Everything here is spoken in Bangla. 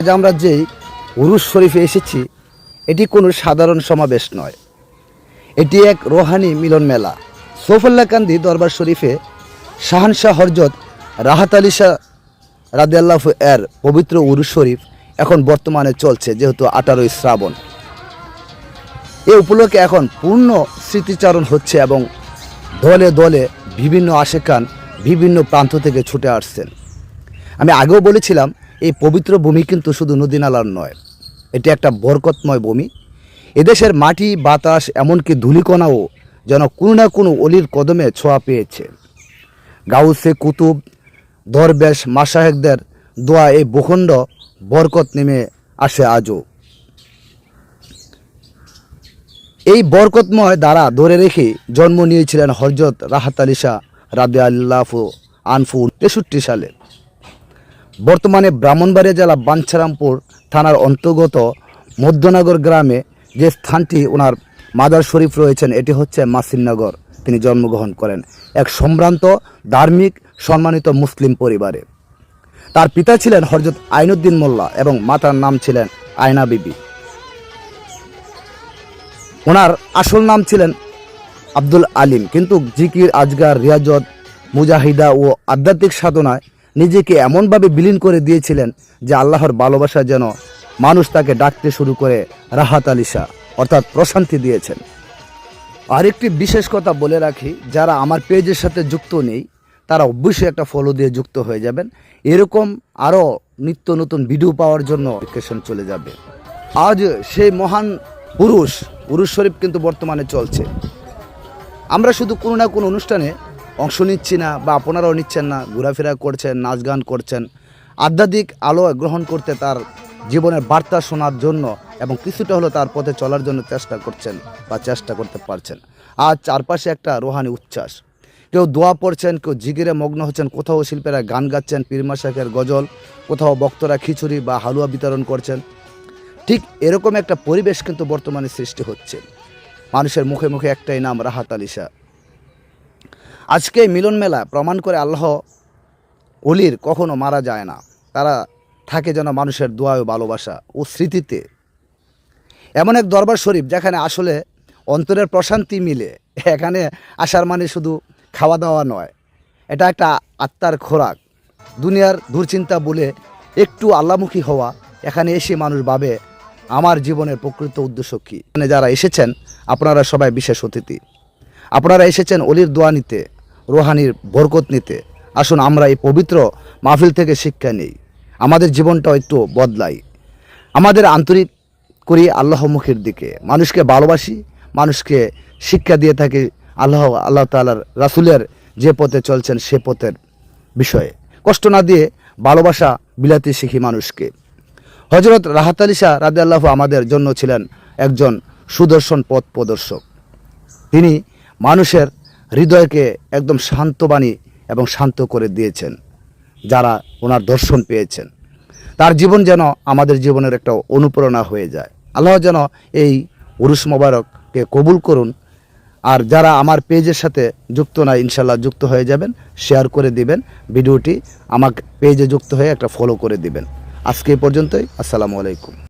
আজ আমরা যেই উরুস শরীফে এসেছি, এটি কোনো সাধারণ সমাবেশ নয়। এটি এক রোহানি মিলন মেলা। সৌফুল্লাহ কান্দি দরবার শরীফে শাহানশাহ হরজত রাহাত আলী শাহ রাদিয়াল্লাহ এর পবিত্র উরুস শরীফ এখন বর্তমানে চলছে, যেহেতু আঠারোই শ্রাবণ। এ উপলক্ষে এখন পূর্ণ স্মৃতিচারণ হচ্ছে এবং দলে দলে বিভিন্ন আশেকান বিভিন্ন প্রান্ত থেকে ছুটে আসছেন। আমি আগেও বলেছিলাম এই পবিত্র ভূমি কিন্তু শুধু নদী নালার নয়, এটি একটা বরকতময় ভূমি। এদেশের মাটি, বাতাস, এমনকি ধূলিকণাও যেন কোনো না কোনো অলির কদমে ছোঁয়া পেয়েছে। গাউসে কুতুব, দরবেশ মাসাহেকদের দোয়া এই ভূখণ্ড বরকত নেমে আসে আজও। এই বরকতময় দ্বারা ধরে রেখে জন্ম নিয়েছিলেন হরজত রাহাত আলী শাহ রাদে আল্লাফু আনফু তেষট্টি সালে। বর্তমানে ব্রাহ্মণবাড়িয়া জেলা বাঞ্ছারামপুর থানার অন্তর্গত মধ্যনগর গ্রামে যে স্থানটি ওনার মাদার শরীফ রয়েছেন, এটি হচ্ছে মাসিননগর তিনি জন্মগ্রহণ করেন এক সম্ভ্রান্ত, ধার্মিক, সম্মানিত মুসলিম পরিবারে। তার পিতা ছিলেন হরজত আইনুদ্দিন মোল্লা এবং মাতার নাম ছিলেন আয়না বিবি। ওনার আসল নাম ছিলেন আব্দুল আলিম। কিন্তু জিকির, আজগার, রিয়াজত, মুজাহিদা ও আধ্যাত্মিক সাধনায় নিজেকে এমনভাবে বিলীন করে দিয়েছিলেন যে আল্লাহর ভালোবাসা যেন মানুষ তাকে ডাকতে শুরু করে রাহাত আলী শাহ, অর্থাৎ প্রশান্তি দিয়েছেন। আরেকটি বিশেষ কথা বলে রাখি, যারা আমার পেজের সাথে যুক্ত নেই, তারা অবশ্যই একটা ফলো দিয়ে যুক্ত হয়ে যাবেন। এরকম আরও নিত্য নতুন ভিডিও পাওয়ার জন্য নোটিফিকেশন চলে যাবে। আজ সেই মহান পুরুষ পুরুষ শরীফ কিন্তু বর্তমানে চলছে। আমরা শুধু কোনো না কোনো অনুষ্ঠানে অংশ নিচ্ছি না বা আপনারাও নিচ্ছেন না, ঘোরাফেরা করছেন, নাচ গান করছেন, আধ্যাত্মিক আলো গ্রহণ করতে তার জীবনের বার্তা শোনার জন্য এবং কিছুটা হলো তার পথে চলার জন্য চেষ্টা করছেন বা চেষ্টা করতে পারছেন। আজ চারপাশে একটা রোহানি উচ্ছ্বাস। কেউ দোয়া পড়ছেন, কেউ জিগিরে মগ্ন হচ্ছেন, কোথাও শিল্পীরা গান গাচ্ছেন পীরমা শেখের গজল, কোথাও বক্তরা খিচুড়ি বা হালুয়া বিতরণ করছেন। ঠিক এরকম একটা পরিবেশ কিন্তু বর্তমানে সৃষ্টি হচ্ছে। মানুষের মুখে মুখে একটাই নাম, রাহাত আলী শাহ। আজকে মিলন মেলা প্রমাণ করে আল্লাহ অলির কখনো মারা যায় না। তারা থাকে যেন মানুষের দোয়া ও ভালোবাসা ও স্মৃতিতে। এমন এক দরবার শরীফ যেখানে আসলে অন্তরের প্রশান্তি মিলে। এখানে আসার মানে শুধু খাওয়া দাওয়া নয়, এটা একটা আত্মার খোরাক। দুনিয়ার দুশ্চিন্তা বলে একটু আল্লামুখী হওয়া, এখানে এসে মানুষ ভাবে, আমার জীবনের প্রকৃত উদ্দেশ্য কী? এখানে যারা এসেছেন, আপনারা সবাই বিশেষ অতিথি। আপনারা এসেছেন অলির দোয়া নিতে। রোহানির বরকত নিতে। আসুন, আমরা এই পবিত্র মাহফিল থেকে শিক্ষা নেই। আমাদের জীবনটাও একটু বদলাই। আমাদের আন্তরিক করি আল্লাহমুখীর দিকে। মানুষকে ভালোবাসি, মানুষকে শিক্ষা দিয়ে থাকি আল্লাহ আল্লাহ তালার রাসুলের যে পথে চলছেন সে পথের বিষয়ে। কষ্ট না দিয়ে ভালোবাসা বিলাতে শিখি মানুষকে। হজরত রাহাত আলী শাহ রাদে আল্লাহ আমাদের জন্য ছিলেন একজন সুদর্শন পথ প্রদর্শক। তিনি মানুষের হৃদয়কে একদম শান্তবাণী এবং শান্ত করে দিয়েছেন, যারা ওনার দর্শন পেয়েছেন। তার জীবন যেন আমাদের জীবনের একটা অনুপ্রেরণা হয়ে যায়। আল্লাহ যেন এই উরুস মোবারককে কবুল করুন, আর যারা আমার পেজের সাথে যুক্ত না ইনশাল্লাহ যুক্ত হয়ে যাবেন, শেয়ার করে দিবেন ভিডিওটি আমাকে পেজে যুক্ত হয়ে একটা ফলো করে দিবেন। আজকে পর্যন্তই, আসসালামু আলাইকুম।